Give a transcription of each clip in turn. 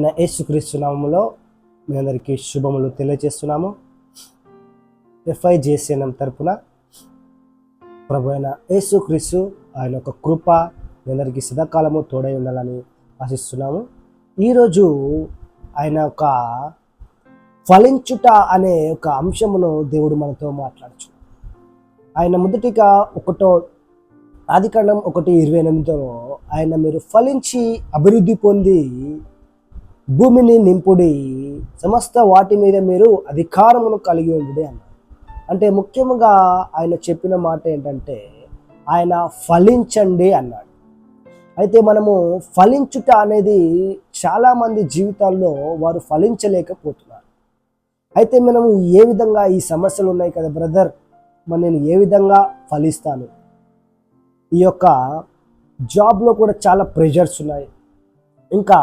ప్రభువైన యేసుక్రీస్తు నామములో మీ అందరికీ శుభములు తెలియజేస్తున్నాము. ఎఫ్ఐ జేసీఎన్ తరపున ప్రభు అయిన యేసుక్రీస్తు ఆయన యొక్క కృప మీ అందరికీ సదాకాలము తోడై ఉండాలని ఆశిస్తున్నాము. ఈరోజు ఆయన ఒక ఫలించుట అనే ఒక అంశమును దేవుడు మనతో మాట్లాడచ్చు ఆయన మొదటిగా ఒకటో ఆదికాండం ఒకటి ఇరవై ఎనిమిదిలో ఆయన మీరు ఫలించి అభివృద్ధి పొంది భూమిని నింపుడి సమస్త వాటి మీద మీరు అధికారమును కలిగి ఉండుడి అన్నారు అంటే ముఖ్యంగా ఆయన చెప్పిన మాట ఏంటంటే ఆయన ఫలించండి అన్నాడు. అయితే మనము ఫలించుట అనేది చాలామంది జీవితాల్లో వారు ఫలించలేకపోతున్నారు. అయితే మనము ఏ విధంగా ఈ సమస్యలు ఉన్నాయి కదా బ్రదర్ మరి నేను ఏ విధంగా ఫలిస్తాను? ఈ యొక్క జాబ్లో కూడా చాలా ప్రెషర్స్ ఉన్నాయి. ఇంకా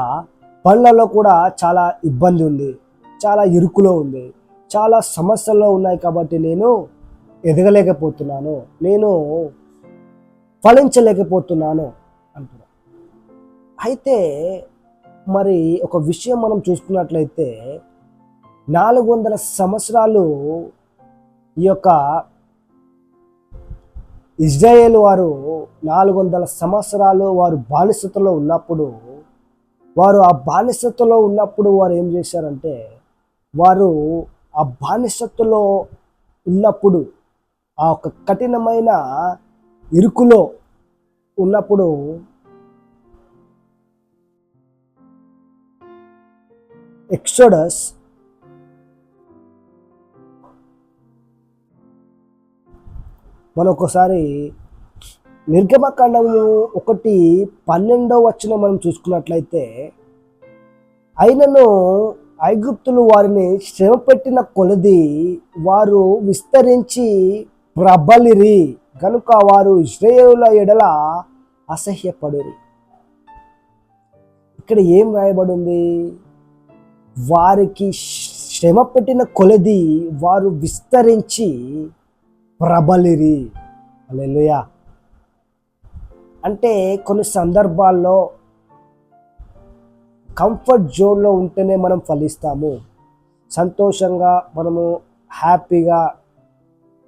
పనులలో కూడా చాలా ఇబ్బంది ఉంది. చాలా ఇరుకులో ఉంది. చాలా సమస్యల్లో ఉన్నాయి కాబట్టి నేను ఎదగలేకపోతున్నాను. నేను ఫలించలేకపోతున్నాను అంటున్నా. అయితే మరి ఒక విషయం మనం చూసుకున్నట్లయితే నాలుగు వందల సంవత్సరాలు ఈ యొక్క ఇజ్రాయేల్ వారు నాలుగు వందల సంవత్సరాలు వారు బానిసతలో ఉన్నప్పుడు వారు ఆ బానిసతలో ఉన్నప్పుడు వారు ఏం చేశారంటే వారు ఆ బానిసత్తులో ఉన్నప్పుడు ఆ ఒక కఠినమైన ఇరుకులో ఉన్నప్పుడు ఎక్సోడస్ మనం ఒకసారి నిర్గమకాండము ఒకటి పన్నెండవ వచ్చిన మనం చూసుకున్నట్లయితే అయినను ఐగుప్తులు వారిని శ్రమ పెట్టిన కొలది వారు విస్తరించి ప్రబలిరి కనుక వారు ఇస్రాయేలుల ఎడల అసహ్యపడురి. ఇక్కడ ఏం రాయబడింది వారికి శ్రమ పెట్టిన కొలది వారు విస్తరించి ప్రబలిరి. అలెలుయా అంటే కొన్ని సందర్భాల్లో కంఫర్ట్ జోన్లో ఉంటేనే మనం ఫలిస్తాము. సంతోషంగా మనము హ్యాపీగా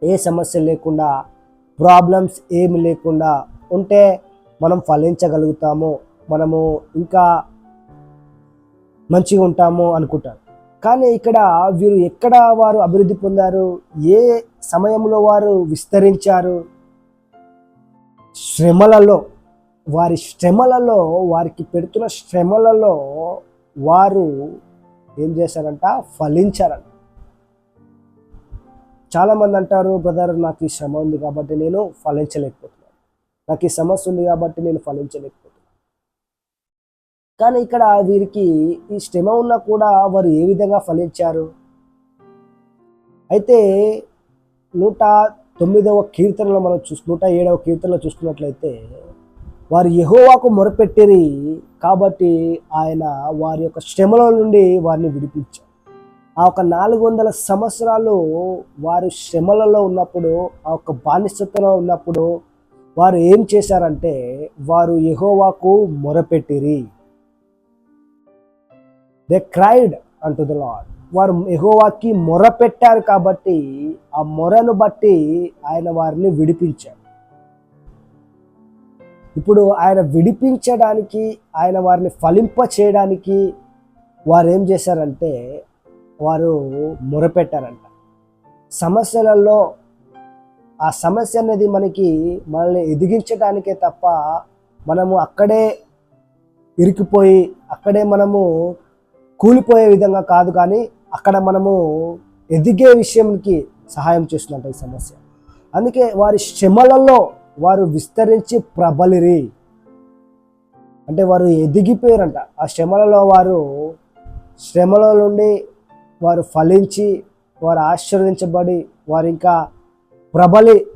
ఏ సమస్య లేకుండా ప్రాబ్లమ్స్ ఏమి లేకుండా ఉంటే మనం ఫలించగలుగుతాము. మనము ఇంకా మంచిగా ఉంటాము అనుకుంటారు. కానీ ఇక్కడ వీరు ఎక్కడ వారు అభివృద్ధి పొందారు? ఏ సమయంలో వారు విస్తరించారు? శ్రమలలో వారి శ్రమలలో వారికి పెడుతున్న శ్రమలలో వారు ఏం చేశారంట? ఫలించారంట. చాలామంది అంటారు బ్రదర్ నాకు ఈ శ్రమ ఉంది కాబట్టి నేను ఫలించలేకపోతున్నాను. నాకు ఈ సమస్య ఉంది కాబట్టి నేను ఫలించలేకపోతున్నాను. కానీ ఇక్కడ వీరికి ఈ శ్రమ ఉన్నా కూడా వారు ఏ విధంగా ఫలించారు? అయితే నూట తొమ్మిదవ కీర్తనలో మనం చూసు నూట ఏడవ కీర్తనలో చూసుకున్నట్లయితే వారు యహోవాకు మొరపెట్టిరి కాబట్టి ఆయన వారి యొక్క శ్రమల నుండి వారిని విడిపించారు. ఆ ఒక నాలుగు వందల సంవత్సరాలు వారు శ్రమలలో ఉన్నప్పుడు ఆ యొక్క బానిసతలో ఉన్నప్పుడు వారు ఏం చేశారంటే వారు యహోవాకు మొరపెట్టిరి. They cried unto the lord వారు ఎహోవాకి మొర పెట్టారు కాబట్టి ఆ మొరను బట్టి ఆయన వారిని విడిపించారు ఇప్పుడు ఆయన విడిపించడానికి ఆయన వారిని ఫలింప చేయడానికి వారు ఏం చేశారంటే వారు మొరపెట్టారంట సమస్యలలో ఆ సమస్య అనేది మనకి మనల్ని ఎదిగించడానికే తప్ప మనము అక్కడే ఇరికిపోయి అక్కడే మనము కూలిపోయే విధంగా కాదు కానీ అక్కడ మనము ఎదిగే విషయంకి సహాయం చేస్తున్నట్టు ఈ సమస్య. అందుకే వారి శ్రమలలో వారు విస్తరించి ప్రబలిరి. అంటే వారు ఎదిగిపోయారంట. ఆ శ్రమలలో వారు శ్రమల నుండి వారు ఫలించి వారు ఆశీర్వదించబడి వారు ఇంకా ప్రబలి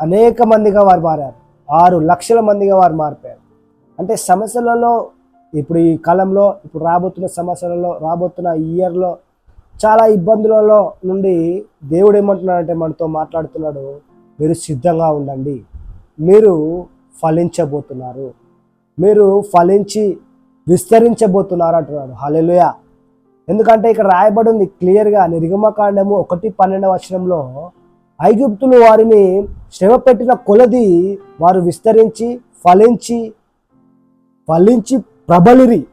అనేక మందిగా వారు మారారు. ఆరు లక్షల మందిగా వారు మారిపోయారు. అంటే సమస్యలలో ఇప్పుడు ఈ కాలంలో ఇప్పుడు రాబోతున్న సమస్యలలో రాబోతున్న ఇయర్లో చాలా ఇబ్బందులలో నుండి దేవుడు ఏమంటున్నాడంటే మనతో మాట్లాడుతున్నాడు మీరు సిద్ధంగా ఉండండి. మీరు ఫలించబోతున్నారు. మీరు ఫలించి విస్తరించబోతున్నారు అంటున్నాడు. హలెలుయ ఎందుకంటే ఇక్కడ రాయబడి ఉంది క్లియర్గా నిర్గమకాండము ఒకటి పన్నెండవ వచనంలో ఐగుప్తులు వారిని శ్రమ పెట్టిన కొలది వారు విస్తరించి ఫలించి ఫలించి ప్రబలిరి.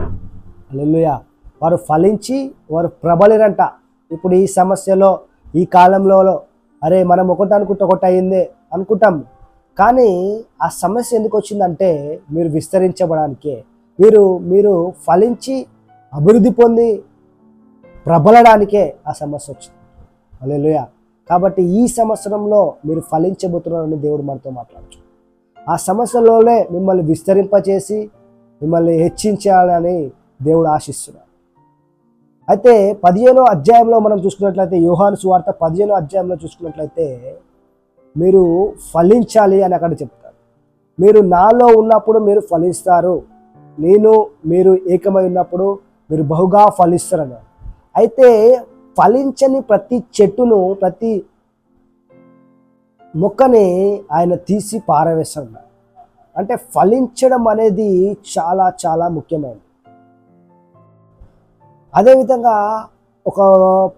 హల్లెలూయా. వారు ఫలించి వారు ప్రబలిరంట. ఇప్పుడు ఈ సమస్యలో ఈ కాలంలో అరే మనం ఒకటి అనుకుంటే ఒకటి అయిందే అనుకుంటాం. కానీ ఆ సమస్య ఎందుకు వచ్చిందంటే మీరు విస్తరించబడానికే. మీరు మీరు ఫలించి అభివృద్ధి పొంది ప్రబలడానికే ఆ సమస్య వచ్చింది. హల్లెలూయా. కాబట్టి ఈ సంవత్సరంలో మీరు ఫలించబోతున్నారని దేవుడు మనతో మాట్లాడచ్చు ఆ సమస్యలోనే మిమ్మల్ని విస్తరింపచేసి మిమ్మల్ని హెచ్చించాలని దేవుడు ఆశిస్తున్నాడు. అయితే పదిహేనో అధ్యాయంలో మనం చూసుకున్నట్లయితే యోహాను సువార్త పదిహేనో అధ్యాయంలో చూసుకున్నట్లయితే మీరు ఫలించాలి అని అక్కడ చెప్తారు. మీరు నాలో ఉన్నప్పుడు మీరు ఫలిస్తారు. నేను మీరు ఏకమై ఉన్నప్పుడు మీరు బహుగా ఫలిస్తారు అయితే ఫలించని ప్రతి చెట్టును ప్రతి మొక్కని ఆయన తీసి పారవేస్తాడు. అంటే ఫలించడం అనేది చాలా చాలా ముఖ్యమైనది. అదేవిధంగా ఒక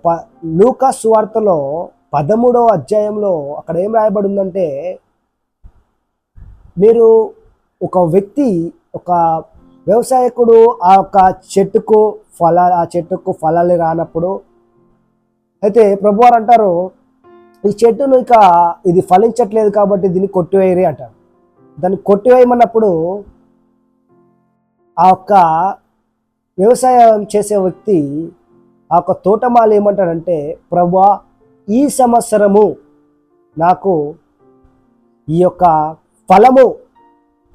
ప లూకా సువార్తలో పదమూడవ అధ్యాయంలో అక్కడ ఏం రాయబడి ఉందంటే మీరు ఒక వ్యక్తి ఒక వ్యవసాయకుడు ఆ యొక్క చెట్టుకు ఫల ఆ చెట్టుకు ఫలాలు రానప్పుడు అయితే ప్రభువారు అంటారు ఈ చెట్టును ఇక ఇది ఫలించట్లేదు కాబట్టి దీన్ని కొట్టివేయరి అంటారు. దాన్ని కొట్టివేయమన్నప్పుడు ఆ యొక్క వ్యవసాయం చేసే వ్యక్తి ఆ యొక్క తోటమాలు ఏమంటాడంటే ప్రభా ఈ సంవత్సరము నాకు ఈ యొక్క ఫలము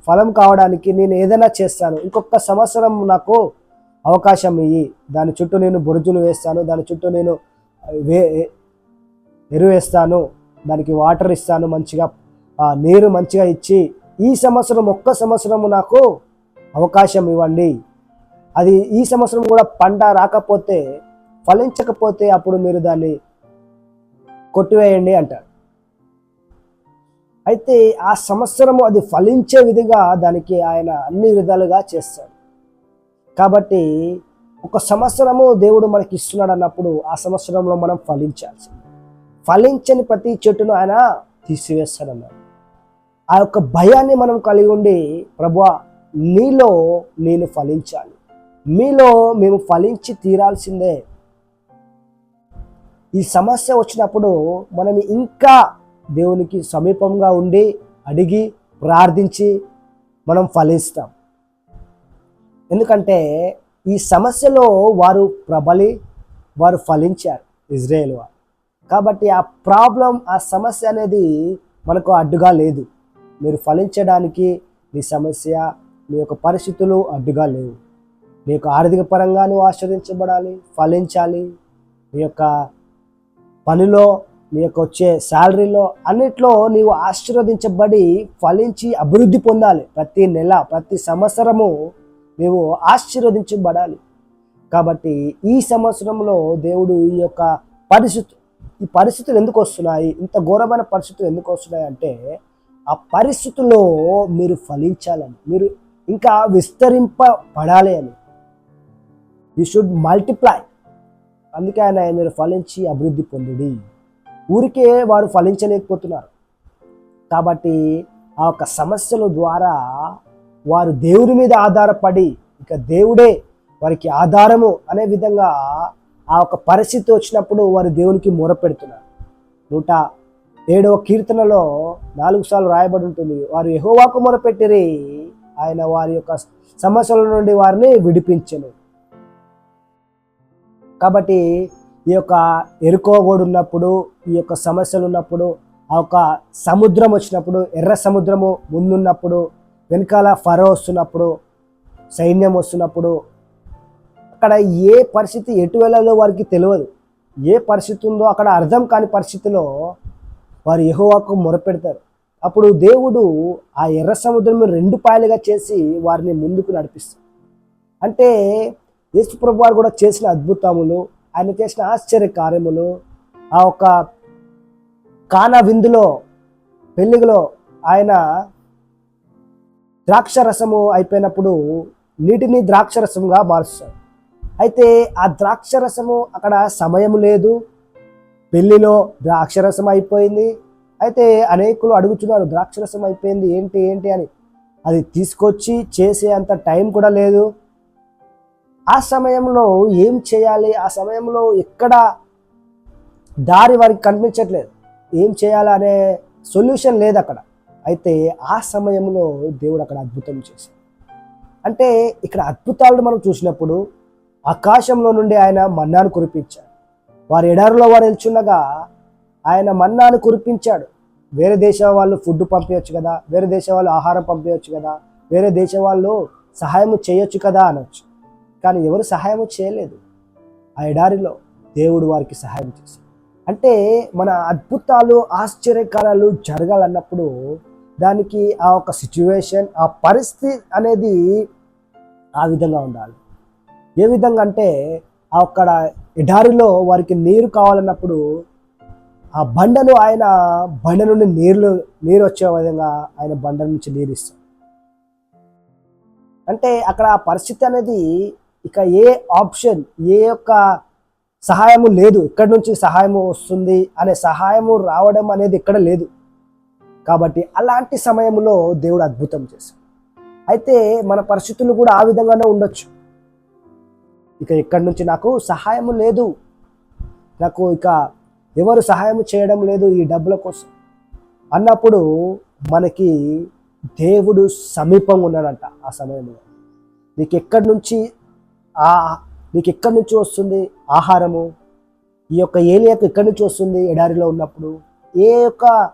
ఫలం కావడానికి నేను ఏదైనా చేస్తాను. ఇంకొక సంవత్సరం నాకు అవకాశం ఇయ్యి. దాని చుట్టూ నేను బురుజులు వేస్తాను. దాని చుట్టూ నేను వే ఎరువు వేస్తాను దానికి వాటర్ ఇస్తాను మంచిగా ఆ నీరు మంచిగా ఇచ్చి ఈ సంవత్సరం ఒక్క సంవత్సరము నాకు అవకాశం ఇవ్వండి. అది ఈ సంవత్సరం కూడా పంట రాకపోతే ఫలించకపోతే అప్పుడు మీరు దాన్ని కొట్టివేయండి అంటారు అయితే ఆ సంవత్సరము అది ఫలించే విధిగా దానికి ఆయన అన్ని విధాలుగా చేస్తాడు. కాబట్టి ఒక సంవత్సరము దేవుడు మనకి ఇస్తున్నాడు అన్నప్పుడు ఆ సంవత్సరంలో మనం ఫలించాల్సి ఫలించని ప్రతి చెట్టును ఆయన తీసివేస్తాడన్నాడు. ఆ యొక్క భయాన్ని మనం కలిగి ఉండి ప్రభువా నీలో నేను ఫలించాలి. మీలో మేము ఫలించి తీరాల్సిందే. ఈ సమస్య వచ్చినప్పుడు మనం ఇంకా దేవునికి సమీపంగా ఉండి అడిగి ప్రార్థించి మనం ఫలిస్తాం. ఎందుకంటే ఈ సమస్యలో వారు ప్రబలి వారు ఫలించారు ఇజ్రాయేల్ వారు. కాబట్టి ఆ ప్రాబ్లం ఆ సమస్య అనేది మనకు అడ్డుగా లేదు. మీరు ఫలించడానికి మీ సమస్య మీ యొక్క పరిస్థితులు అడ్డుగా లేవు. మీ యొక్క ఆర్థిక పరంగా నువ్వు ఆశ్రదించబడాలి ఫలించాలి. మీ యొక్క పనిలో నీ యొక్క వచ్చే శాలరీలో అన్నిట్లో నీవు ఆశీర్వదించబడి ఫలించి అభివృద్ధి పొందాలి. ప్రతి నెల ప్రతి సంవత్సరము నీవు ఆశీర్వదించబడాలి కాబట్టి ఈ సంవత్సరంలో దేవుడు ఈ యొక్క పరిస్థితి ఈ పరిస్థితులు ఎందుకు వస్తున్నాయి? ఇంత ఘోరమైన పరిస్థితులు ఎందుకు వస్తున్నాయి అంటే ఆ పరిస్థితుల్లో మీరు ఫలించాలని మీరు ఇంకా విస్తరింపబడాలి అని. యూ షుడ్ మల్టిప్లై అందుకే ఆయన మీరు ఫలించి అభివృద్ధి పొందుడి. ఊరికే వారు ఫలించలేకపోతున్నారు. కాబట్టి ఆ యొక్క సమస్యల ద్వారా వారు దేవుడి మీద ఆధారపడి ఇక దేవుడే వారికి ఆధారము అనే విధంగా ఆ ఒక పరిస్థితి వచ్చినప్పుడు వారు దేవునికి మొరపెడుతున్నారు. నూట ఏడవ కీర్తనలో నాలుగు సార్లు రాయబడి ఉంటుంది. వారు ఎహోవాకు మొరపెట్టిరి ఆయన వారి యొక్క సమస్యల నుండి వారిని విడిపించను. కాబట్టి ఈ యొక్క ఎరుకోగోడు ఉన్నప్పుడు ఈ యొక్క సమస్యలు ఉన్నప్పుడు ఆ యొక్క సముద్రం వచ్చినప్పుడు ఎర్ర సముద్రము ముందున్నప్పుడు వెనకాల ఫరో వస్తున్నప్పుడు సైన్యం వస్తున్నప్పుడు అక్కడ ఏ పరిస్థితి ఎటు వెళ్ళాలో వారికి తెలియదు. ఏ పరిస్థితి ఉందో అక్కడ అర్థం కాని పరిస్థితిలో వారు యహోవాకు మొరపెడతారు. అప్పుడు దేవుడు ఆ ఎర్ర సముద్రం రెండు పాయలుగా చేసి వారిని ముందుకు నడిపిస్తారు అంటే యేసు ప్రభు వారు కూడా చేసిన అద్భుతములు ఆయన చేసిన ఆశ్చర్య కార్యములు ఆ ఒక కానా విందులో పెళ్ళిలో ఆయన ద్రాక్ష రసము అయిపోయినప్పుడు నీటిని ద్రాక్ష రసముగా మారుస్తాడు అయితే ఆ ద్రాక్ష రసము అక్కడ సమయం లేదు. పెళ్ళిలో ద్రాక్షరసం అయిపోయింది. అయితే అనేకులు అడుగుతున్నారు ద్రాక్షరసం అయిపోయింది ఏంటి ఏంటి అని. అది తీసుకొచ్చి చేసే అంత టైం కూడా లేదు. ఆ సమయంలో ఏం చేయాలి? ఆ సమయంలో ఎక్కడ దారి వారికి కనిపించట్లేదు. ఏం చేయాలి అనే సొల్యూషన్ లేదు అక్కడ. అయితే ఆ సమయంలో దేవుడు అక్కడ అద్భుతం చేశాడు. అంటే ఇక్కడ అద్భుతాలను మనం చూసినప్పుడు ఆకాశంలో నుండి ఆయన మన్నాను కురిపించాడు. వారి ఎడారిలో వారు వెళ్చుండగా ఆయన మన్నాను కురిపించాడు. వేరే దేశం వాళ్ళు ఫుడ్ పంపించవచ్చు కదా? వేరే దేశం వాళ్ళు ఆహారం పంపించవచ్చు కదా? వేరే దేశం వాళ్ళు సహాయం చేయొచ్చు కదా అనొచ్చు. కానీ ఎవరు సహాయం చేయలేదు. ఆ ఎడారిలో దేవుడు వారికి సహాయం చేశాడు. అంటే మన అద్భుతాలు ఆశ్చర్యకారాలు జరగాలన్నప్పుడు దానికి ఆ ఒక సిచ్యువేషన్ ఆ పరిస్థితి అనేది ఆ విధంగా ఉండాలి. ఏ విధంగా అంటే అక్కడ ఎడారిలో వారికి నీరు కావాలన్నప్పుడు ఆ బండను ఆయన బండ నుండి నీళ్ళు నీరు వచ్చే విధంగా ఆయన బండ నుంచి నీరు ఇస్తాడు. అంటే అక్కడ ఆ పరిస్థితి అనేది ఇక ఏ ఆప్షన్ ఏ యొక్క సహాయము లేదు. ఎక్కడి నుంచి సహాయము వస్తుంది అనే సహాయము రావడం అనేది ఇక్కడ లేదు. కాబట్టి అలాంటి సమయంలో దేవుడు అద్భుతం చేశాడు. అయితే మన పరిస్థితులు కూడా ఆ విధంగానే ఉండొచ్చు. ఇక ఇక్కడి నుంచి నాకు సహాయము లేదు. నాకు ఇక ఎవరు సహాయం చేయడం లేదు ఈ డబ్బుల కోసం. అన్నప్పుడు మనకి దేవుడు సమీపంగా ఉన్నాడంట ఆ సమయంలో. నీకు ఎక్కడి నుంచి ఆ నీకు ఎక్కడి నుంచి వస్తుంది ఆహారము? ఈ యొక్క ఏలియాకు ఎక్కడి నుంచి వస్తుంది ఎడారిలో ఉన్నప్పుడు? ఏ యొక్క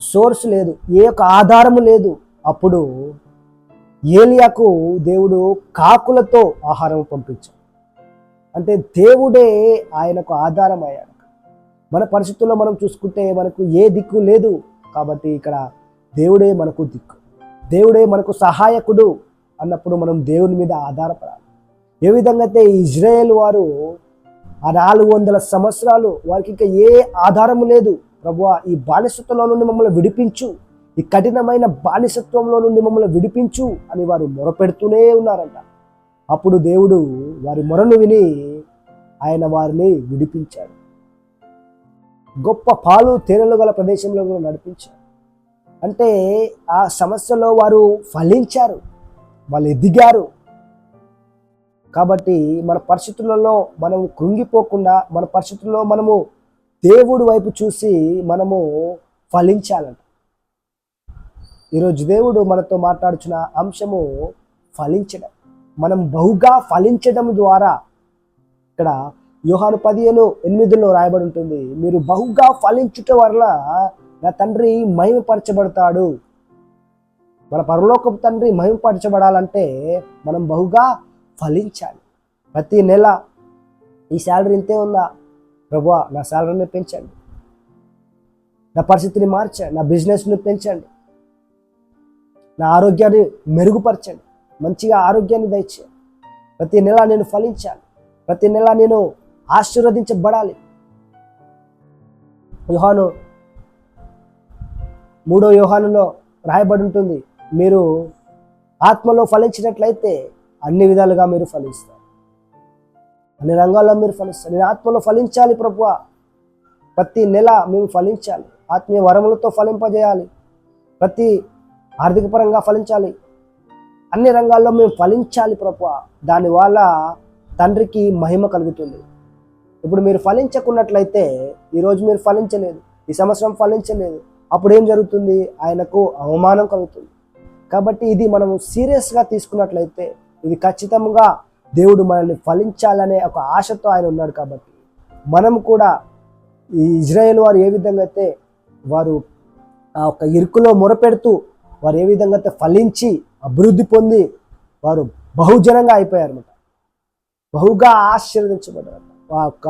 సోర్స్ లేదు ఏ యొక్క ఆధారము లేదు. అప్పుడు ఏలియాకు దేవుడు కాకులతో ఆహారం పంపించాడు. అంటే దేవుడే ఆయనకు ఆధారం అయ్యాడు మన పరిస్థితుల్లో మనం చూసుకుంటే మనకు ఏ దిక్కు లేదు. కాబట్టి ఇక్కడ దేవుడే మనకు దిక్కు. దేవుడే మనకు సహాయకుడు. అన్నప్పుడు మనం దేవుని మీద ఆధారపడాలి. ఏ విధంగా అయితే ఇజ్రాయేల్ వారు ఆ నాలుగు వందల సంవత్సరాలు వారికి ఇంకా ఏ ఆధారము లేదు ప్రభు ఈ బానిసత్వంలో నుండి మమ్మల్ని విడిపించు ఈ కఠినమైన బానిసత్వంలో నుండి మమ్మల్ని విడిపించు అని వారు మొరపెడుతూనే ఉన్నారంట. అప్పుడు దేవుడు వారి మొరను విని ఆయన వారిని విడిపించాడు. గొప్ప పాలు తేనెలు గల ప్రదేశంలో కూడా నడిపించాడు. అంటే ఆ సమస్యలో వారు ఫలించారు. వాళ్ళు ఎదిగారు. కాబట్టి మన పరిస్థితులలో మనం కృంగిపోకుండా మన పరిస్థితుల్లో మనము దేవుడి వైపు చూసి మనము ఫలించాలంట. ఈరోజు దేవుడు మనతో మాట్లాడుచున్న అంశము ఫలించడం. మనం బహుగా ఫలించడం ద్వారా ఇక్కడ యోహాను పదిహేను ఎనిమిదిలో రాయబడి ఉంటుంది. మీరు బహుగా ఫలించుట వల్ల నా తండ్రి మహిమపరచబడతాడు. మన పరలోకపు తండ్రి మహింపరచబడాలంటే మనం బహుగా ఫలించాలి. ప్రతి నెల ఈ శాలరీ ఇంతే ఉందా? ప్రభా నా శాలరీని పెంచండి. నా పరిస్థితిని మార్చండి. నా బిజినెస్ని పెంచండి. నా ఆరోగ్యాన్ని మెరుగుపరచండి. మంచిగా ఆరోగ్యాన్ని దయచేయండి. ప్రతి నెల నేను ఫలించాలి. ప్రతి నెల నేను ఆశీర్వదించబడాలి. యోహాను మూడో యోహానులో రాయబడి ఉంటుంది. మీరు ఆత్మలో ఫలించినట్లయితే అన్ని విధాలుగా మీరు ఫలిస్తారు. అన్ని రంగాల్లో మీరు ఫలిస్తారు. నేను ఆత్మలో ఫలించాలి ప్రభు ప్రతి నెల మేము ఫలించాలి. ఆత్మీయ వరములతో ఫలింపజేయాలి. ప్రతి ఆర్థిక పరంగా ఫలించాలి. అన్ని రంగాల్లో మేము ఫలించాలి ప్రభు దానివల్ల తండ్రికి మహిమ కలుగుతుంది. ఇప్పుడు మీరు ఫలించకున్నట్లయితే ఈరోజు మీరు ఫలించలేదు. ఈ సంవత్సరం ఫలించలేదు. అప్పుడు ఏం జరుగుతుంది? ఆయనకు అవమానం కలుగుతుంది. కాబట్టి ఇది మనము సీరియస్గా తీసుకున్నట్లయితే ఇది ఖచ్చితంగా దేవుడు మనల్ని ఫలించాలనే ఒక ఆశతో ఆయన ఉన్నాడు కాబట్టి మనం కూడా ఈ ఇజ్రాయేల్ వారు ఏ విధంగా అయితే వారు ఆ ఒక ఇరుకులో మొరపెడుతూ వారు ఏ విధంగా అయితే ఫలించి అభివృద్ధి పొంది వారు బహుజనంగా అయిపోయారన్నమాట. బహుగా ఆశీర్వదించబడ్డారట ఆ యొక్క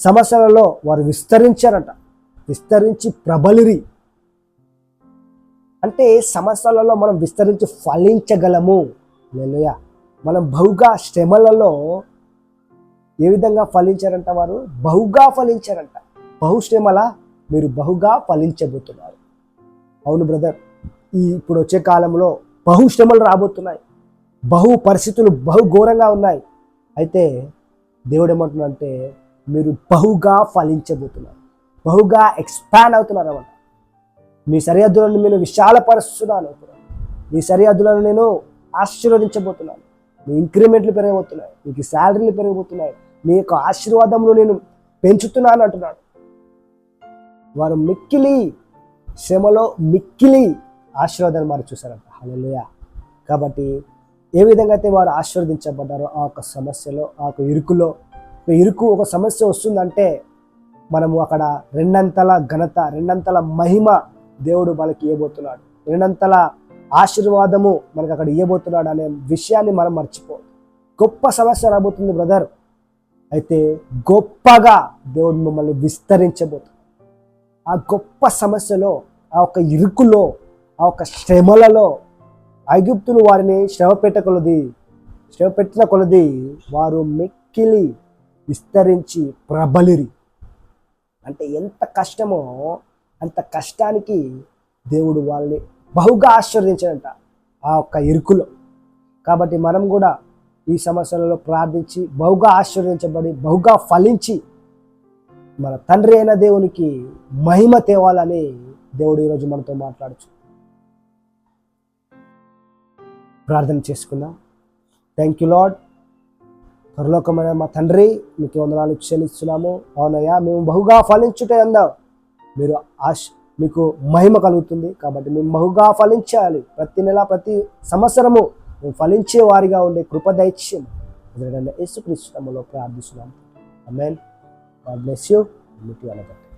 సమస్యలలో వారు విస్తరించారట. విస్తరించి ప్రబలిరి. అంటే సమస్యలలో మనం విస్తరించి ఫలించగలము. లేలుయా మనం బహుగా శ్రమలలో ఏ విధంగా ఫలించారంట వారు? బహుగా ఫలించారంట. బహుశ్రమల మీరు బహుగా ఫలించబోతున్నారు. అవును బ్రదర్ ఈ ఇప్పుడు వచ్చే కాలంలో బహుశ్రమలు రాబోతున్నాయి. బహు పరిస్థితులు బహు ఘోరంగా ఉన్నాయి. అయితే దేవుడు ఏమంటున్నాడంటే మీరు బహుగా ఫలించబోతున్నారు. బహుగా ఎక్స్పాండ్ అవుతున్నారు అన్నమాట మీ సరిహద్దులను నేను విశాలపరుస్తున్నాను మీ సరిహద్దులను నేను ఆశీర్వదించబోతున్నాను. మీ ఇంక్రిమెంట్లు పెరగబోతున్నాయి. మీకు శాలరీలు పెరగబోతున్నాయి. మీ యొక్క ఆశీర్వాదంలో నేను పెంచుతున్నాను అంటున్నాడు. వారు మిక్కిలి శ్రమలో మిక్కిలి ఆశీర్వాదాన్ని వారు చూశారంట. హల్లెలూయా. కాబట్టి ఏ విధంగా అయితే వారు ఆశీర్వదించబడ్డారో ఆ ఒక సమస్యలో ఆ ఒక ఇరుకులో ఇరుకు ఒక సమస్య వస్తుందంటే మనము అక్కడ రెండంతల ఘనత రెండంతల మహిమ దేవుడు మనకి ఇవ్వబోతున్నాడు రెండంతల ఆశీర్వాదము మనకు అక్కడ ఇవ్వబోతున్నాడు అనే విషయాన్ని మనం మర్చిపో గొప్ప సమస్య రాబోతుంది బ్రదర్. అయితే గొప్పగా దేవుడు మిమ్మల్ని విస్తరించబోతున్నాడు. ఆ గొప్ప సమస్యలో ఆ ఒక ఇరుకులో ఆ ఒక శ్రమలలో ఐగుప్తులు వారిని శ్రమ పెట్ట కొలది శ్రమ పెట్టిన కొలది వారు మెక్కిలి విస్తరించి ప్రబలిరి. అంటే ఎంత కష్టమో అంత కష్టానికి దేవుడు వాళ్ళని బహుగా ఆశీర్వదించాడంట ఆ ఒక్క ఇరుకులో. కాబట్టి మనం కూడా ఈ సమస్యలలో ప్రార్థించి బహుగా ఆశీర్వదించబడి బహుగా ఫలించి మన తండ్రి అయిన దేవునికి మహిమ తేవాలని దేవుడు ఈరోజు మనతో మాట్లాడచ్చు ప్రార్థన చేసుకుందాం. థ్యాంక్ యూ లాడ్ పరలోకమైన మా తండ్రి మీకు వందనాలు చెల్లిస్తున్నాము. అవునయ్యా మేము బహుగా ఫలించుటే అందాం మీరు ఆశ మీకు మహిమ కలుగుతుంది కాబట్టి మేము బహుగా ఫలించాలి. ప్రతి నెల ప్రతి సంవత్సరము మేము ఫలించే వారిగా ఉండే కృప దైత్యం యేసుక్రీస్తులో ప్రార్థిస్తున్నాం. Amen God bless you. మీకు అనబట్టి